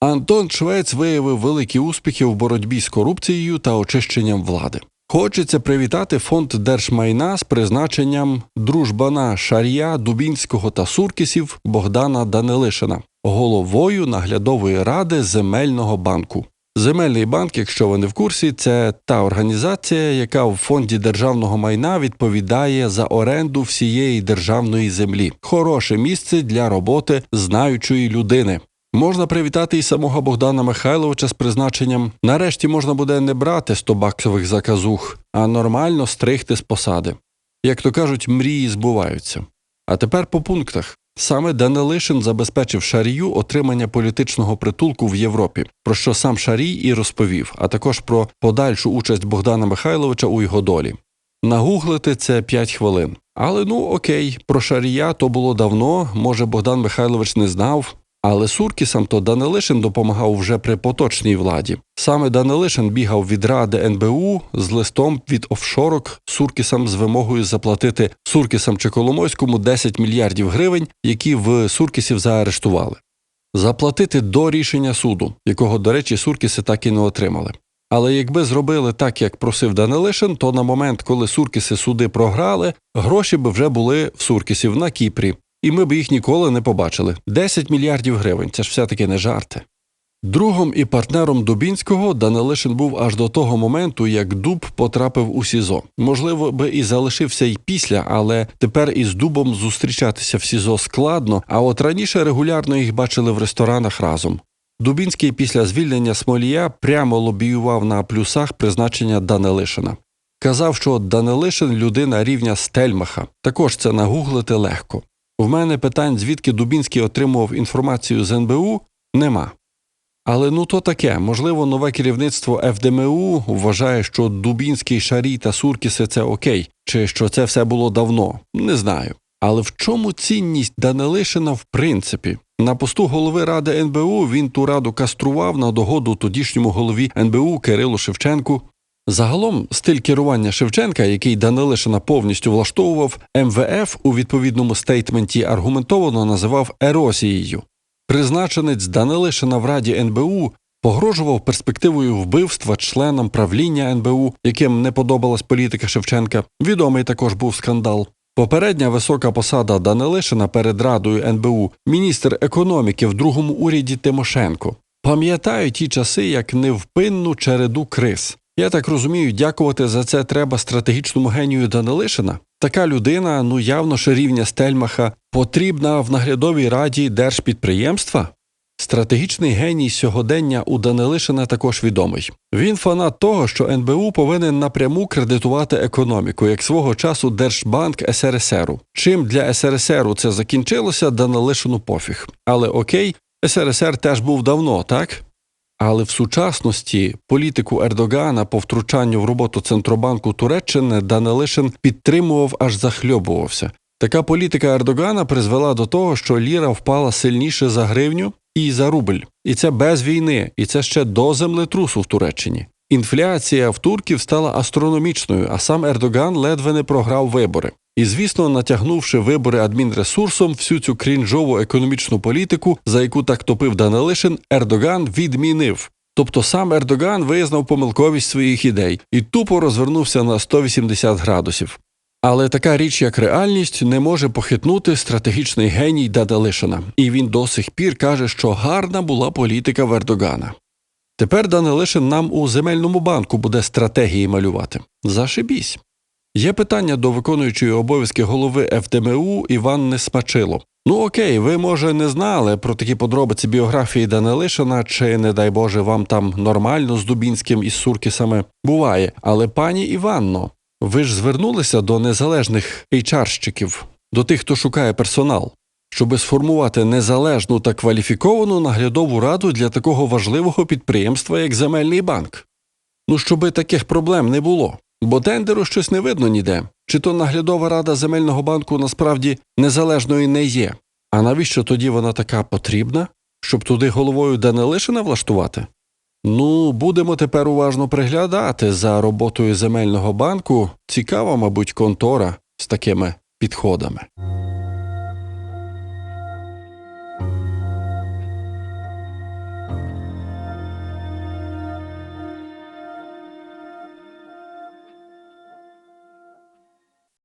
Антон Швець виявив великі успіхи в боротьбі з корупцією та очищенням влади. Хочеться привітати фонд держмайна з призначенням дружбана Шарія, Дубінського та Суркісів Богдана Данилишина головою наглядової ради земельного банку. Земельний банк, якщо ви не в курсі, це та організація, яка в фонді державного майна відповідає за оренду всієї державної землі. Хороше місце для роботи знаючої людини. Можна привітати і самого Богдана Михайловича з призначенням. Нарешті можна буде не брати 100 баксових заказух, а нормально стригти з посади. Як то кажуть, мрії збуваються. А тепер по пунктах. Саме Данилишин забезпечив Шарію отримання політичного притулку в Європі, про що сам Шарій і розповів, а також про подальшу участь Богдана Михайловича у його долі. Нагуглити це 5 хвилин. Але ну окей, про Шарія то було давно, може Богдан Михайлович не знав. Але Суркісам то Данилишин допомагав вже при поточній владі. Саме Данилишин бігав від ради НБУ з листом від офшорок Суркісам з вимогою заплатити Суркісам чи Коломойському 10 мільярдів гривень, які в Суркісів заарештували. Заплатити до рішення суду, якого, до речі, Суркіси так і не отримали. Але якби зробили так, як просив Данилишин, то на момент, коли Суркіси суди програли, гроші б вже були в Суркісів на Кіпрі, і ми б їх ніколи не побачили. 10 мільярдів гривень це ж все-таки не жарти. Другом і партнером Дубінського Данилишин був аж до того моменту, як Дуб потрапив у СІЗО. Можливо, би і залишився й після, але тепер із Дубом зустрічатися в СІЗО складно, а от раніше регулярно їх бачили в ресторанах разом. Дубінський після звільнення Смолія прямо лобіював на плюсах призначення Данилишина. Казав, що Данилишин людина рівня Стельмаха. Також це нагуглити легко. В мене питань, звідки Дубінський отримував інформацію з НБУ, нема. Але ну то таке, можливо, нове керівництво ФДМУ вважає, що Дубінський, Шарій та Суркіси це окей, чи що це все було давно, не знаю. Але в чому цінність Данилишина в принципі? На посту голови ради НБУ він ту раду кастрував на догоду тодішньому голові НБУ Кирилу Шевченку. Загалом стиль керування Шевченка, який Данилишина повністю влаштовував, МВФ у відповідному стейтменті аргументовано називав ерозією. Призначенець Данилишина в раді НБУ погрожував перспективою вбивства членам правління НБУ, яким не подобалась політика Шевченка. Відомий також був скандал. Попередня висока посада Данилишина перед радою НБУ, міністр економіки в другому уряді Тимошенко. Пам'ятаю ті часи як невпинну череду криз. Я так розумію, дякувати за це треба стратегічному генію Данилишина. Така людина, ну явно ще рівня Стельмаха, потрібна в наглядовій раді держпідприємства. Стратегічний геній сьогодення у Данилишина також відомий. Він фанат того, що НБУ повинен напряму кредитувати економіку, як свого часу Держбанк СРСРу. Чим для СРСРу це закінчилося, Данилишину пофіг. Але окей, СРСР теж був давно, так? Але в сучасності політику Ердогана по втручанню в роботу Центробанку Туреччини Данилишин підтримував аж захльобувався. Така політика Ердогана призвела до того, що ліра впала сильніше за гривню і за рубль. І це без війни, і це ще до землетрусу в Туреччині. Інфляція в турків стала астрономічною, а сам Ердоган ледве не програв вибори. І, звісно, натягнувши вибори адмінресурсом, всю цю крінжову економічну політику, за яку так топив Данилишин, Ердоган відмінив. Тобто сам Ердоган визнав помилковість своїх ідей і тупо розвернувся на 180 градусів. Але така річ, як реальність, не може похитнути стратегічний геній Данилишина. І він до сих пір каже, що гарна була політика в Ердогана. Тепер Данилишин нам у земельному банку буде стратегії малювати. Зашибісь. Є питання до виконуючої обов'язки голови ФДМУ Іванни Смачило. Ну окей, ви може не знали про такі подробиці біографії Данилишина, чи, не дай Боже, вам там нормально з Дубінським і Суркісами буває. Але пані Іванно, ви ж звернулися до незалежних HR-щиків, до тих, хто шукає персонал, щоби сформувати незалежну та кваліфіковану наглядову раду для такого важливого підприємства, як земельний банк. Ну, щоби таких проблем не було. Бо тендеру щось не видно ніде. Чи то наглядова рада земельного банку насправді незалежною не є. А навіщо тоді вона така потрібна? Щоб туди головою Данилишина влаштувати? Ну, будемо тепер уважно приглядати за роботою земельного банку. Цікава, мабуть, контора з такими підходами.